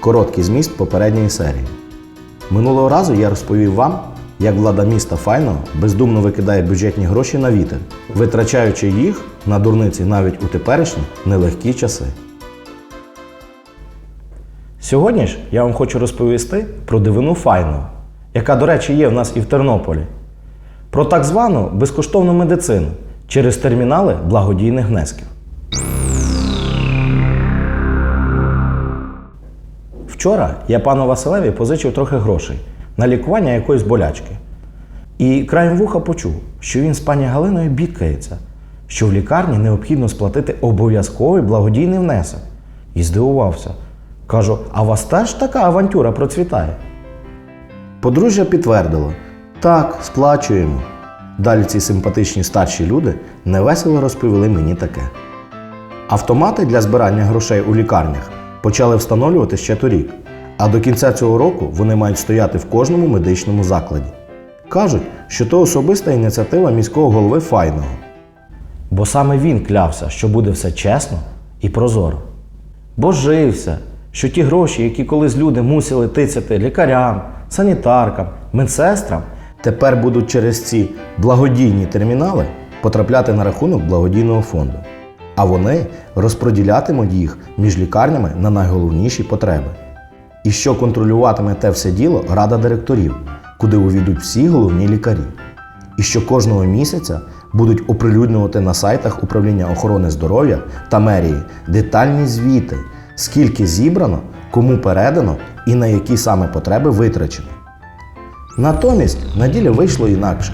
Короткий зміст попередньої серії. Минулого разу я розповів вам, як влада міста Файного бездумно викидає бюджетні гроші на вітер, витрачаючи їх на дурниці навіть у теперішні нелегкі часи. Сьогодні ж я вам хочу розповісти про дивину Файного, яка, до речі, є в нас і в Тернополі, про так звану безкоштовну медицину через термінали благодійних внесків. Вчора я пану Василеві позичив трохи грошей на лікування якоїсь болячки. І краєм вуха почув, що він з пані Галиною бідкається, що в лікарні необхідно сплатити обов'язковий благодійний внесок. І здивувався. Кажу, а у вас теж така авантюра процвітає? Подружжя підтвердило: так, сплачуємо. Далі ці симпатичні старші люди невесело розповіли мені таке. Автомати для збирання грошей у лікарнях почали встановлювати ще торік, а до кінця цього року вони мають стояти в кожному медичному закладі. Кажуть, що то особиста ініціатива міського голови Файного. Бо саме він клявся, що буде все чесно і прозоро. Божився, що ті гроші, які колись люди мусили тицяти лікарям, санітаркам, медсестрам, тепер будуть через ці благодійні термінали потрапляти на рахунок благодійного фонду. А вони розподілятимуть їх між лікарнями на найголовніші потреби. І що контролюватиме те все діло Рада директорів, куди увійдуть всі головні лікарі. І що кожного місяця будуть оприлюднювати на сайтах управління охорони здоров'я та мерії детальні звіти, скільки зібрано, кому передано і на які саме потреби витрачено. Натомість на ділі вийшло інакше.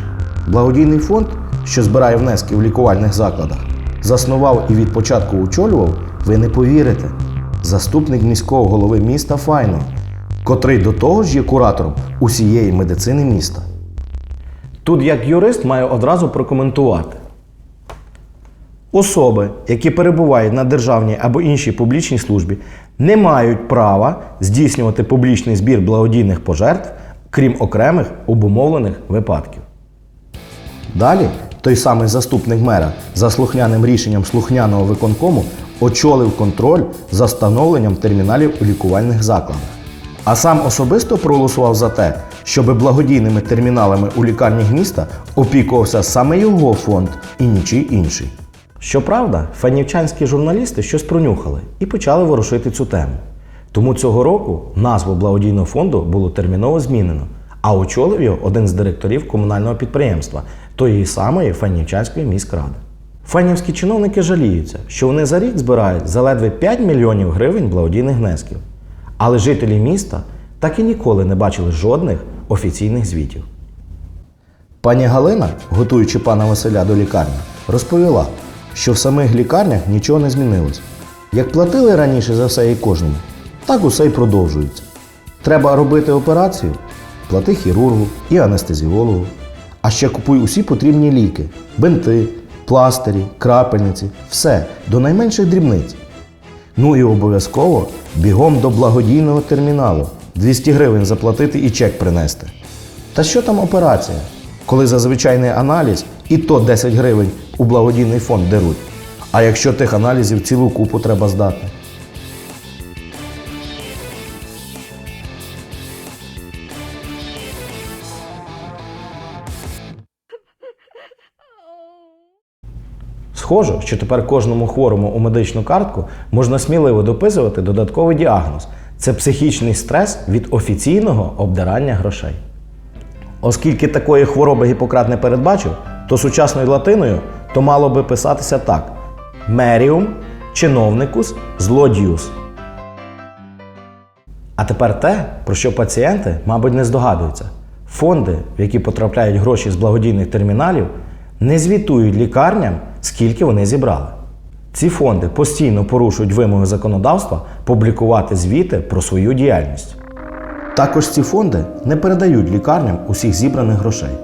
Благодійний фонд, що збирає внески в лікувальних закладах, заснував і від початку очолював, ви не повірите, заступник міського голови міста Файно, котрий до того ж є куратором усієї медицини міста. Тут, як юрист, маю одразу прокоментувати. Особи, які перебувають на державній або іншій публічній службі, не мають права здійснювати публічний збір благодійних пожертв, крім окремих обумовлених випадків. Далі той самий заступник мера за слухняним рішенням слухняного виконкому очолив контроль за встановленням терміналів у лікувальних закладах. А сам особисто проголосував за те, щоб благодійними терміналами у лікарнях міста опікувався саме його фонд і нічий інший. Щоправда, фанівчанські журналісти щось пронюхали і почали ворушити цю тему. Тому цього року назву благодійного фонду було терміново змінено, а очолив один з директорів комунального підприємства тої самої Фанівчанської міськради. Фанівські чиновники жаліються, що вони за рік збирають заледве 5 мільйонів гривень благодійних внесків. Але жителі міста так і ніколи не бачили жодних офіційних звітів. Пані Галина, готуючи пана Василя до лікарні, розповіла, що в самих лікарнях нічого не змінилось. Як платили раніше за все і кожному, так усе й продовжується. Треба робити операцію, плати хірургу і анестезіологу. А ще купуй усі потрібні ліки, бинти, пластирі, крапельниці, все до найменших дрібниць. Ну і обов'язково бігом до благодійного терміналу. 200 гривень заплатити і чек принести. Та що там операція? Коли за звичайний аналіз і то 10 гривень у благодійний фонд деруть. А якщо тих аналізів цілу купу треба здати. Схоже, що тепер кожному хворому у медичну картку можна сміливо дописувати додатковий діагноз це психічний стрес від офіційного обдирання грошей. Оскільки такої хвороби Гіппократ не передбачив, то сучасною латиною то мало би писатися так: Меріум чиновникус злодіус. А тепер те, про що пацієнти, мабуть, не здогадуються. Фонди, в які потрапляють гроші з благодійних терміналів, не звітують лікарням, скільки вони зібрали. Ці фонди постійно порушують вимоги законодавства публікувати звіти про свою діяльність. Також ці фонди не передають лікарням усіх зібраних грошей.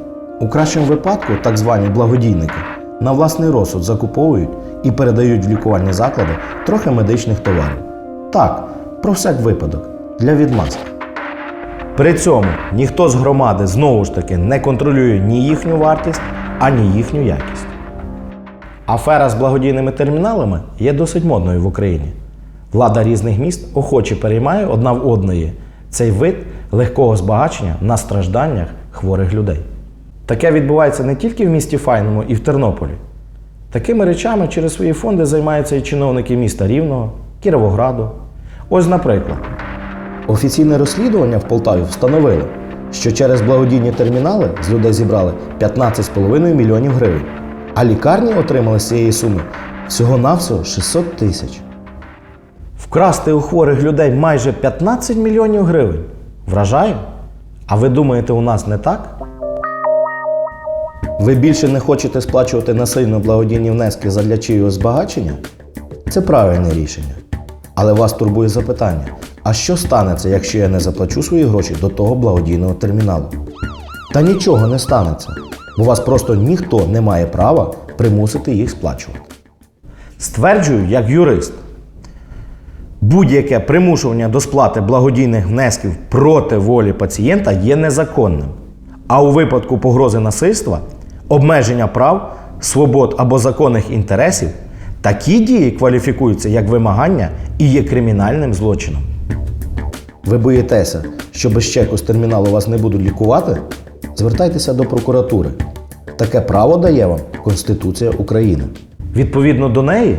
У кращому випадку так звані благодійники на власний розсуд закуповують і передають в лікувальні заклади трохи медичних товарів. Так, про всяк випадок, для відмазки. При цьому ніхто з громади знову ж таки не контролює ні їхню вартість, ані їхню якість. Афера з благодійними терміналами є досить модною в Україні. Влада різних міст охоче переймає одна в одної цей вид легкого збагачення на стражданнях хворих людей. Таке відбувається не тільки в місті Файному і в Тернополі. Такими речами через свої фонди займаються і чиновники міста Рівного, Кіровограду. Ось, наприклад, офіційне розслідування в Полтаві встановило, що через благодійні термінали з людей зібрали 15,5 мільйонів гривень, а лікарні отримали з цієї суми всього-навсього 600 тисяч. Вкрасти у хворих людей майже 15 мільйонів гривень. Вражає? А ви думаєте, у нас не так? Ви більше не хочете сплачувати насильно благодійні внески задля чиїгось збагачення? Це правильне рішення. Але вас турбує запитання: а що станеться, якщо я не заплачу свої гроші до того благодійного терміналу? Та нічого не станеться, бо вас просто ніхто не має права примусити їх сплачувати. Стверджую, як юрист, будь-яке примушування до сплати благодійних внесків проти волі пацієнта є незаконним. А у випадку погрози насильства, обмеження прав, свобод або законних інтересів, такі дії кваліфікуються як вимагання і є кримінальним злочином. Ви боїтеся, що без чеку з терміналу вас не будуть лікувати? Звертайтеся до прокуратури. Таке право дає вам Конституція України. Відповідно до неї,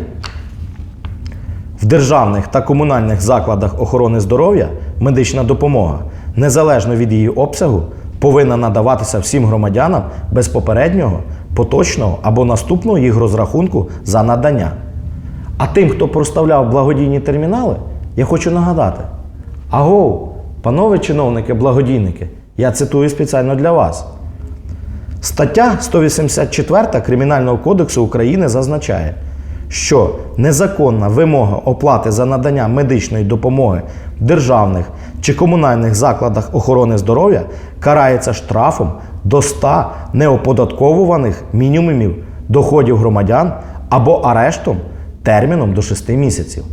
в державних та комунальних закладах охорони здоров'я медична допомога, незалежно від її обсягу, повинна надаватися всім громадянам без попереднього, поточного або наступного їх розрахунку за надання. А тим, хто проставляв благодійні термінали, я хочу нагадати: Агоу, панове чиновники-благодійники, я цитую спеціально для вас. Стаття 184 Кримінального кодексу України зазначає, що незаконна вимога оплати за надання медичної допомоги в державних чи комунальних закладах охорони здоров'я карається штрафом до 100 неоподатковуваних мінімумів доходів громадян або арештом терміном до 6 місяців.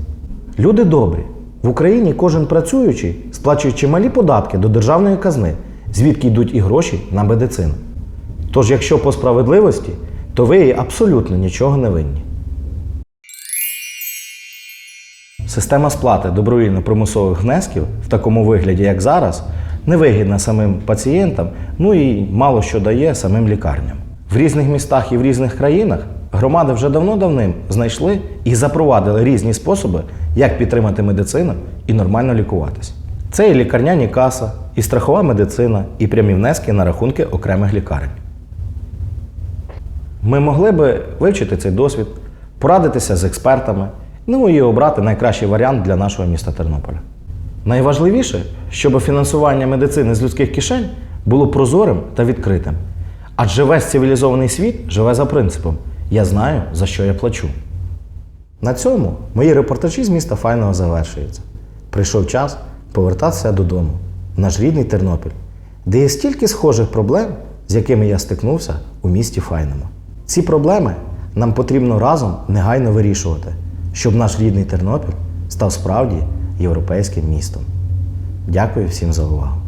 Люди добрі, в Україні кожен працюючий сплачує чималі податки до державної казни, звідки йдуть і гроші на медицину. Тож, якщо по справедливості, то ви їй абсолютно нічого не винні. Система сплати добровільно-примусових внесків в такому вигляді, як зараз, невигідна самим пацієнтам, ну і мало що дає самим лікарням. В різних містах і в різних країнах громади вже давно-давним знайшли і запровадили різні способи, як підтримати медицину і нормально лікуватись. Це і лікарняні каса, і страхова медицина, і прямі внески на рахунки окремих лікарень. Ми могли би вивчити цей досвід, порадитися з експертами, ну і обрати найкращий варіант для нашого міста Тернополя. Найважливіше, щоб фінансування медицини з людських кишень було прозорим та відкритим. Адже весь цивілізований світ живе за принципом Я знаю, за що я плачу. На цьому мої репортажі з міста Файного завершуються. Прийшов час повертатися додому, в наш рідний Тернопіль, де є стільки схожих проблем, з якими я стикнувся у місті Файному. Ці проблеми нам потрібно разом негайно вирішувати, щоб наш рідний Тернопіль став справді європейським містом. Дякую всім за увагу.